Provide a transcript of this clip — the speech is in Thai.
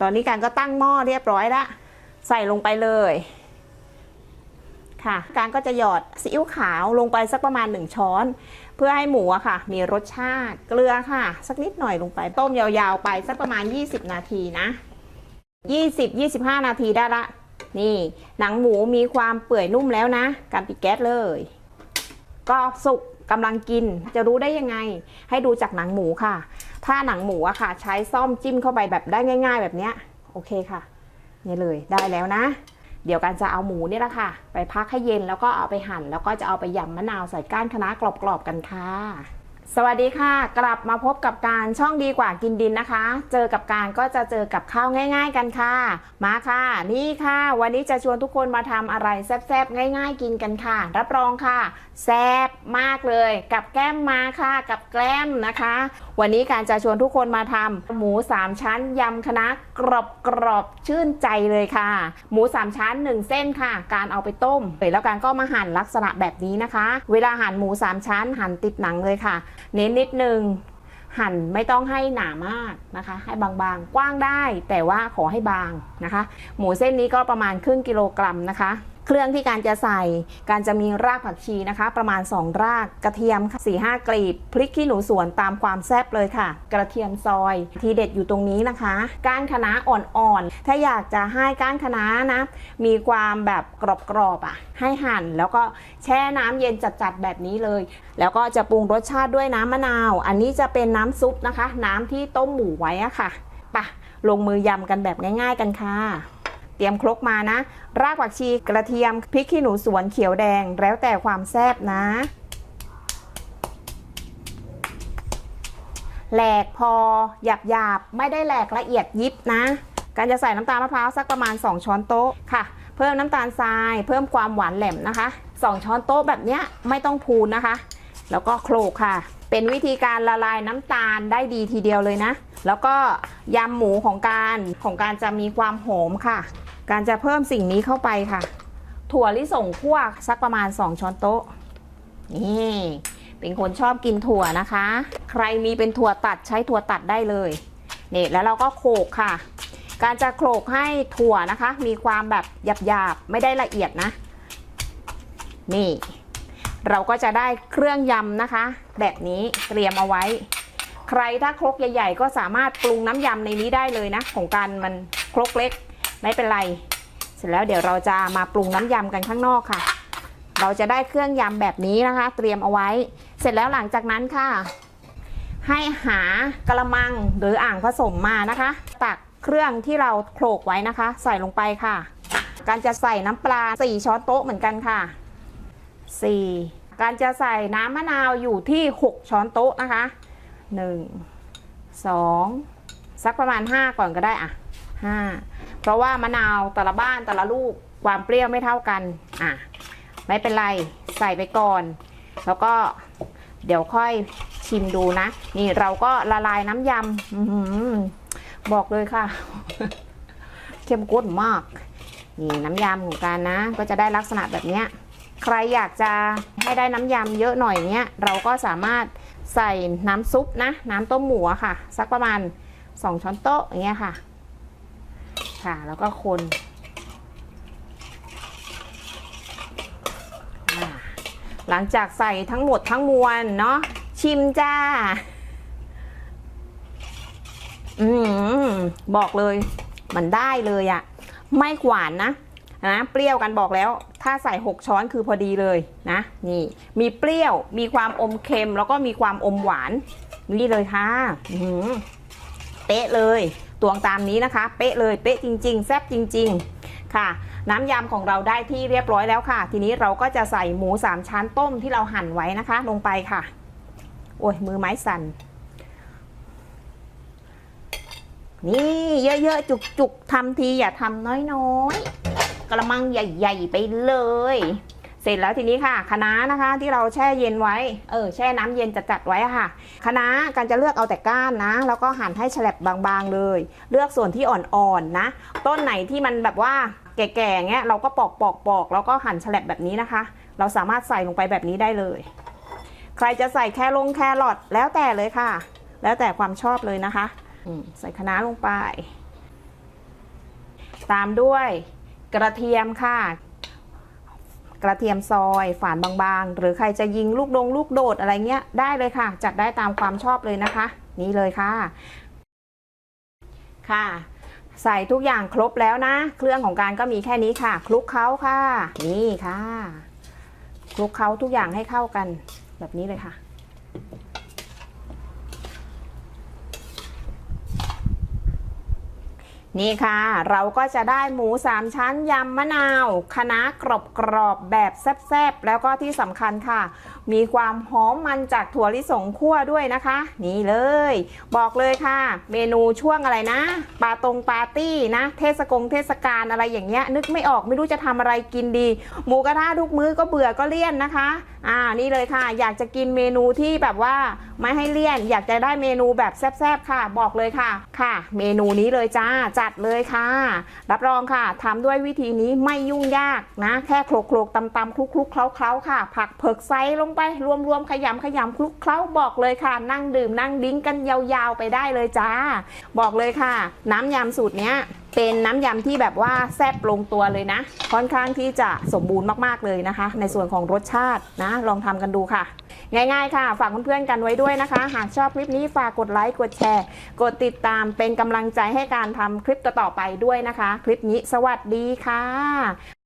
ตอนนี้การก็ตั้งหม้อเรียบร้อยละใส่ลงไปเลยค่ะ การก็จะหยอดซีอิ๊วขาวลงไปสักประมาณ 1 ช้อน เพื่อให้หมูอะค่ะ มีรสชาติเกลือค่ะ สักนิดหน่อยลงไป ต้มยาวๆไปสักประมาณ 20 นาทีนะ 20-25 นาทีได้ละ นี่ หนังหมูมีความเปื่อยนุ่มแล้วนะ การปิดแก๊สเลย ก็สุกกำลังกินจะรู้ได้ยังไง ให้ดูจากหนังหมูค่ะ ถ้าหนังหมูอะค่ะ ใช้ซ่อมจิ้มเข้าไปแบบได้ง่าย ๆ แบบเนี้ยโอเคค่ะ นี่เลยได้แล้วนะ เดี๋ยวกันจะเอาหมูนี่แหละค่ะ ไปพักให้เย็นแล้วก็เอาไปหั่น แล้วก็จะเอาไปยำมะนาวใส่ก้านคะน้ากรอบๆกันค่ะ สวัสดีค่ะ กลับมาพบกับการช่องดีกว่ากินดินนะคะ เจอกับการก็จะเจอกับข้าวง่าย ๆ กันค่ะ มาค่ะ นี่ค่ะ วันนี้จะชวนทุกคนมาทำอะไรแซ่บๆง่าย ๆ กินกันค่ะ รับรองค่ะแซ่บมากเลย กับแก้มมาค่ะ กับแกล้มนะคะ วันนี้การจะชวนทุกคนมาทำหมูสามชั้นยำคณะกรอบกรอบๆชื่นใจเลยค่ะ หมูสามชั้นหนึ่งเส้นค่ะ การเอาไปต้มแล้วการก็มาหั่นลักษณะแบบนี้นะคะ เวลาหั่นหมูสามชั้นหั่นติดหนังเลยค่ะเน้นนิดนึง หั่นไม่ต้องให้หนามากนะคะ ให้บางๆ กว้างได้แต่ว่าขอให้บางนะคะ หมูเส้นนี้ก็ประมาณครึ่งกิโลกรัมนะคะ เครื่องที่การจะใส่ การจะมีรากผักชีนะคะ ประมาณ 2 รากกระเทียม4 5กลีบพริกขี้หนูสวนตามความแซ่บเลยค่ะ กระเทียมซอย ทีเด็ดอยู่ตรงนี้นะคะ ก้านคะน้าอ่อนๆ ถ้าอยากจะให้ก้านคะน้านะ มีความแบบกรอบๆอะ ให้หั่นแล้วก็แช่น้ำเย็นจัดๆแบบนี้เลย แล้วก็จะปรุงรสชาติด้วยน้ำมะนาว อันนี้จะเป็นน้ำซุปนะคะ น้ำที่ต้มหมูไว้อะค่ะปะลงมือยำกันแบบง่าย ๆ กันค่ะ เตรียมครกมานะ รากผักชีกระเทียมพริกขี้หนูสวนเขียวแดงแล้วแต่ความแซ่บนะ แหลกพอหยาบหยาบไม่ได้แหลกละเอียดยิบนะ การจะใส่น้ำตาลมะพร้าวสักประมาณ 2 ช้อนโต๊ะค่ะ เพิ่มน้ำตาลทราย เพิ่มความหวานแหลมนะคะ 2 ช้อนโต๊ะแบบเนี้ยไม่ต้องพูนนะคะ แล้วก็โขลกค่ะเป็นวิธีการละลายน้ำตาลได้ดีทีเดียวเลยนะ แล้วก็ยำหมูของการของการจะมีความหอมค่ะ การจะเพิ่มสิ่งนี้เข้าไปค่ะ ถั่วลิสงคั่วสักประมาณ 2 ช้อนโต๊ะ นี่ เป็นคนชอบกินถั่วนะคะ ใครมีเป็นถั่วตัดใช้ถั่วตัดได้เลยนี่แล้วเราก็โขลกค่ะ การจะโขลกให้ถั่วนะคะ มีความแบบหยาบๆ ไม่ได้ละเอียดนะ นี่ เราก็จะได้เครื่องยำนะคะ แบบนี้เตรียมเอาไว้ ใครถ้าครกใหญ่ ๆ ก็สามารถปรุงน้ำยำในนี้ได้เลยนะ ของการมันครกเล็ก ไม่เป็นไร เสร็จแล้วเดี๋ยวเราจะมาปรุงน้ำยำกันข้างนอกค่ะ เราจะได้เครื่องยำแบบนี้นะคะ เตรียมเอาไว้ เสร็จแล้วหลังจากนั้นค่ะ ให้หากระมังหรืออ่างผสมมานะคะ ตักเครื่องที่เราโขลกไว้นะคะ ใส่ลงไปค่ะ การจะใส่น้ำปลา 4 ช้อนโต๊ะเหมือนกันค่ะ 4. การจะใส่น้ำมะนาวอยู่ที่ 6 ช้อนโต๊ะนะคะ 1 2 สักประมาณ 5 ก่อนก็ได้อะ5 ราะว่ามะนาวแต่ละบ้านแต่ละลูกความเปรี้ยวไม่เท่ากัน อะ ไม่เป็นไรใส่ไปก่อน แล้วก็เดี๋ยวค่อยชิมดูนะ นี่เราก็ละลายน้ำยำอบอกเลยค่ะ เข้มข้นมาก นี่น้ำยำของการนะ ก็จะได้ลักษณะแบบนี้ใครอยากจะให้ได้น้ำยำเยอะหน่อยเนี้ย เราก็สามารถใส่น้ำซุปนะ น้ำต้มหมูอะค่ะ สักประมาณ 2 ช้อนโต๊ะอย่างเงี้ยค่ะ ค่ะ แล้วก็คนหลังจากใส่ทั้งหมดทั้งมวลเนาะชิมจ้า อืมบอกเลย มันได้เลยอะไม่หวานนะนะเปรี้ยวกันบอกแล้ว ถ้าใส่ 6 ช้อนคือพอดีเลยนะนี่ มีเปรี้ยวมีความอมเค็มแล้วก็มีความอมหวานนี่เลยค่ะอือเป๊ะเลย ตวงตามนี้นะคะ เป๊ะเลยเป๊ะจริง ๆ แซ่บจริง ๆ ค่ะ น้ำยำของเราได้ที่เรียบร้อยแล้วค่ะ ทีนี้เราก็จะใส่หมูสามชั้นต้มที่เราหั่นไว้นะคะ ลงไปค่ะ โอ้ยมือไม้สั่น นี่เยอะๆ จุกๆทำทีอย่าทำน้อยๆ กระมังใหญ่ ๆ ไปเลย เสร็จแล้วทีนี้ค่ะคะน้านะคะที่เราแช่เย็นไว้ เออแช่น้ำเย็นจัดๆไว้ค่ะคะน้าการจะเลือกเอาแต่ก้านนะ แล้วก็หั่นให้ฉลับบางๆเลย เลือกส่วนที่อ่อนๆนะ ต้นไหนที่มันแบบว่าแก่ๆเงี้ยเราก็ปอกปอกปอกแล้วก็หั่นฉลับแบบนี้นะคะ เราสามารถใส่ลงไปแบบนี้ได้เลย ใครจะใส่แคลงแครอทแล้วแต่เลยค่ะ แล้วแต่ความชอบเลยนะคะใส่คะน้าลงไป ตามด้วยกระเทียมค่ะ กระเทียมซอย ฝานบางๆ หรือใครจะยิงลูกดงลูกโดดอะไรเงี้ยได้เลยค่ะ จัดได้ตามความชอบเลยนะคะ นี่เลยค่ะ ค่ะ ใส่ทุกอย่างครบแล้วนะ เครื่องของการก็มีแค่นี้ค่ะ คลุกเคล้าค่ะ นี่ค่ะ คลุกเคล้าทุกอย่างให้เข้ากันแบบนี้เลยค่ะ นี่ค่ะ เราก็จะได้หมูสามชั้นยำมะนาวคะน้ากรอบกรอบแบบแซ่บๆ แล้วก็ที่สำคัญค่ะ มีความหอมมันจากถั่วลิสงคั่วด้วยนะคะ นี่เลย บอกเลยค่ะ เมนูช่วงอะไรนะปาตรงปาร์ตี้นะ เทศกงเทศกาลอะไรอย่างเงี้ย นึกไม่ออกไม่รู้จะทำอะไรกินดี หมูกระทะทุกมื้อก็เบื่อก็เลี่ยนนะคะอ่านี่เลยค่ะ อยากจะกินเมนูที่แบบว่าไม่ให้เลี่ยน อยากจะได้เมนูแบบแซ่บๆค่ะ บอกเลยค่ะ ค่ะ เมนูนี้เลยจ้าจัดเลยค่ะ รับรองค่ะทำด้วยวิธีนี้ไม่ยุ่งยากนะ แค่โคลกๆตำๆคลุกๆเคล้าๆค่ะ ผักเผือกไซลงไป รวมๆขยำขยำคลุกเคล้าบอกเลยค่ะ นั่งดื่มนั่งดิ้งกันยาวๆไปได้เลยจ้า บอกเลยค่ะ น้ำยำสูตรเนี้ย เป็นน้ำยำที่แบบว่าแซ่บลงตัวเลยนะ ค่อนข้างที่จะสมบูรณ์มากๆเลยนะคะ ในส่วนของรสชาตินะ ลองทำกันดูค่ะ ง่ายๆค่ะ ฝากเพื่อนๆกันไว้ด้วยนะคะ หากชอบคลิปนี้ฝากกดไลค์ กดแชร์ กดติดตามเป็นกำลังใจให้การทำคลิปต่อๆไปด้วยนะคะ คลิปนี้สวัสดีค่ะ